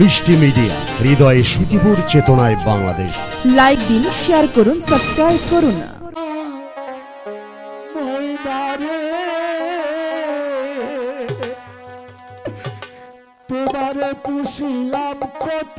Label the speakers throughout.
Speaker 1: মিষ্টি মিডিয়া হৃদয়ে সুখীপুর চেতনায় বাংলাদেশ।
Speaker 2: লাইক দিন শেয়ার করুন সাবস্ক্রাইব করুন।
Speaker 3: তোমারে পুষিলাম
Speaker 4: কত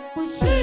Speaker 5: তোমারে তোমারে পুষিলাম কত